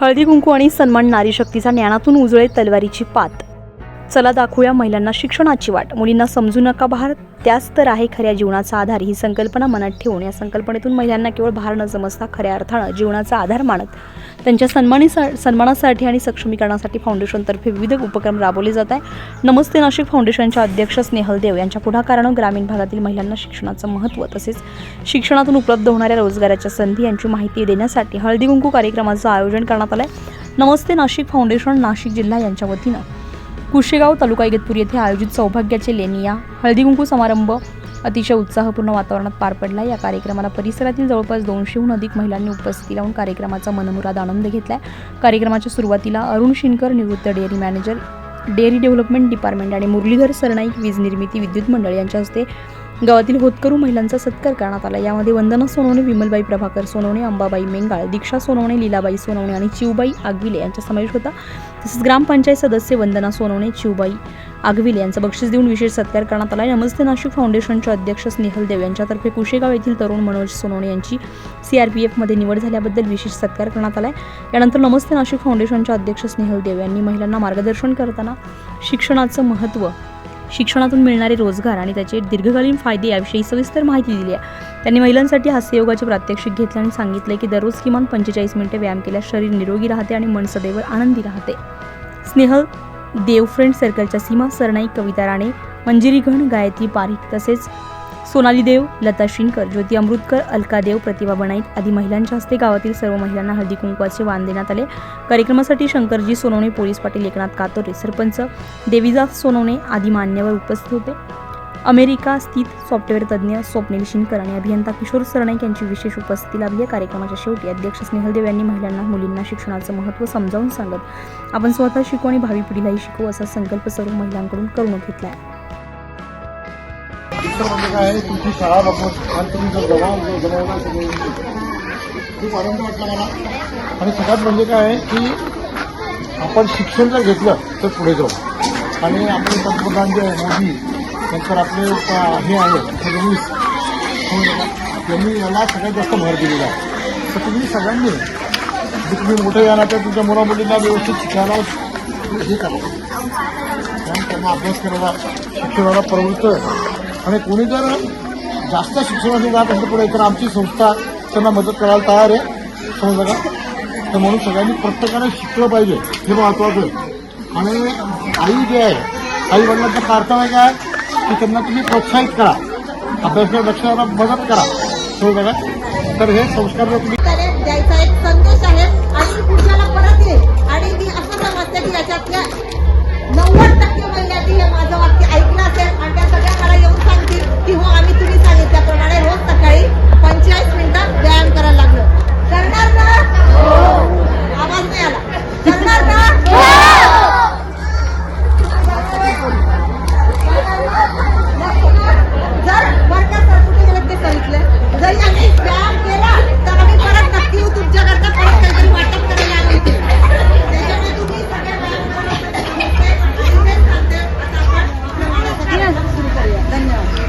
हळदी कुंकू आणि सन्मान नारी शक्तीचा ज्ञानातून उजळे तलवारीची पात. चला दाखवूया महिलांना शिक्षणाची वाट. मुलींना समजू नका भार त्याच तर आहे खऱ्या जीवनाचा आधार. ही संकल्पना मनात ठेवून या संकल्पनेतून महिलांना केवळ भार न समजता खऱ्या अर्थानं जीवनाचा आधार मानत त्यांच्या सन्मानी सन्मानासाठी आणि सक्षमीकरणासाठी फाउंडेशनतर्फे विविध उपक्रम राबवले जात आहे नमस्ते नाशिक फाउंडेशनच्या अध्यक्ष स्नेहल देव यांच्या पुढाकारानं ग्रामीण भागातील महिलांना शिक्षणाचं महत्त्व तसेच शिक्षणातून उपलब्ध होणाऱ्या रोजगाराच्या संधी यांची माहिती देण्यासाठी हळदी कुंकू कार्यक्रमाचं आयोजन करण्यात आलं आहे नमस्ते नाशिक फाउंडेशन नाशिक जिल्हा यांच्या वतीनं. कुशेगाव तालुका इगतपूर येथे आयोजित सौभाग्याचे लेनिया हळदी कुंकू समारंभ अतिशय उत्साहपूर्ण वातावरणात पार पडला. या कार्यक्रमाला परिसरातील जवळपास दोनशेहून अधिक महिलांनी उपस्थिती लावून कार्यक्रमाचा मनमुराद आनंद घेतला कार्यक्रमाच्या सुरुवातीला अरुण शिनकर निवृत्त dairy manager dairy development department आणि मुरलीधर सरनाईक वीज निर्मिती विद्युत मंडळ यांच्या हस्ते गावातील होतकरू महिलांचा सत्कार करण्यात आला. यामध्ये वंदना सोनवणे विमलबाई प्रभाकर सोनवणे अंबाबाई मेंगाळ दीक्षा सोनवणे लीलाबाई सोनवणे आणि चिवबाई आगविले यांचा समावेश होता. तसेच ग्रामपंचायत सदस्य वंदना सोनवणे चिवबाई आगविले यांचा बक्षीस देऊन विशेष सत्कार करण्यात आला. नमस्ते नाशिक फाउंडेशनच्या अध्यक्ष स्नेहल देव यांच्यातर्फे कुशेगाव येथील तरुण मनोज सोनवणे यांची सीआरपीएफमध्ये निवड झाल्याबद्दल विशेष सत्कार करण्यात आला यानंतर नमस्ते नाशिक फाउंडेशनच्या अध्यक्ष स्नेहल देव यांनी महिलांना मार्गदर्शन करताना शिक्षणाचं महत्त्व शिक्षणातून मिळणारे रोजगार आणि त्याचे दीर्घकालीन फायदे याविषयी सविस्तर माहिती दिली आहे. त्यांनी महिलांसाठी हास्ययोगाचे प्रात्यक्षिक घेतले आणि सांगितले की दररोज किमान पंचेचाळीस मिनिटे व्यायाम केल्यास शरीर निरोगी राहते आणि मन सदैव आनंदी राहते. स्नेहल देव फ्रेंड सर्कलच्या सीमा सरनाईक कविता राणे मंजिरी घण गायत्री पारिक तसेच सोनाली देव लता शिनकर ज्योती अमृतकर अलका देव प्रतिभा बनाईत आदी महिलांच्या हस्ते गावातील सर्व महिलांना हळदी कुंकवाचे वाण देण्यात आले. कार्यक्रमासाठी शंकरजी सोनवणे पोलीस पाटील एकनाथ कातोरे सरपंच देवीदास सोनवणे आदी मान्यवर उपस्थित होते. अमेरिका स्थित सॉफ्टवेअर तज्ज्ञ स्वप्नील शिनकर आणि अभियंता किशोर सरनाईक यांची विशेष उपस्थिती लाभली. आहे कार्यक्रमाच्या शेवटी अध्यक्ष स्नेहलदेव यांनी महिलांना मुलींना शिक्षणाचं महत्त्व समजावून सांगत आपण स्वतः शिकू आणि भावी पिढीलाही शिकवू असा संकल्प सर्व महिलांकडून करून घेतला आहे दुसरं म्हणजे काय आहे? तुमची शाळा बघून आणि तुम्ही जर जमा जमवला खूप आनंद वाटला मला. आणि सगळ्यात म्हणजे काय आहे की आपण शिक्षण जर घेतलं तर पुढे जाऊ. आणि आपले पंतप्रधान जे मोदी नंतर आपले हे आहे फडणवीस यांनी याला सगळ्यात जास्त भर दिलेला आहे. तर तुम्ही सगळ्यांनी जे तुम्ही मोठे या तर तुमच्या मुलामुलींना व्यवस्थित शिकायला हे करा. कारण त्यांना अभ्यास करायला शिक्षणाला प्रवृत्त आणि कोणी जर जास्त शिक्षणासाठी जात असेल पुढे तर आमची संस्था त्यांना मदत करायला तयार आहे. समजलं का? तर म्हणून सगळ्यांनी प्रत्येकाने शिकलं पाहिजे. हे महत्त्वाचं आहे. आणि आई जे आहे आई वडिलांचं प्रार्थना काय की त्यांना तुम्ही प्रोत्साहित करा. अभ्यासाच्या लक्ष मदत करा. समजलं का? तर हे संस्कार जर तुम्ही द्यायचा एक संदेश आहे. आणि पुढच्याला परत येईल आणि मी असं समजते की याच्यातल्या नव्वद टक्के महिलांनी हे माझं वाक्य ऐकलं की हो आम्ही तुम्ही सांगितल्याप्रमाणे रोज सकाळी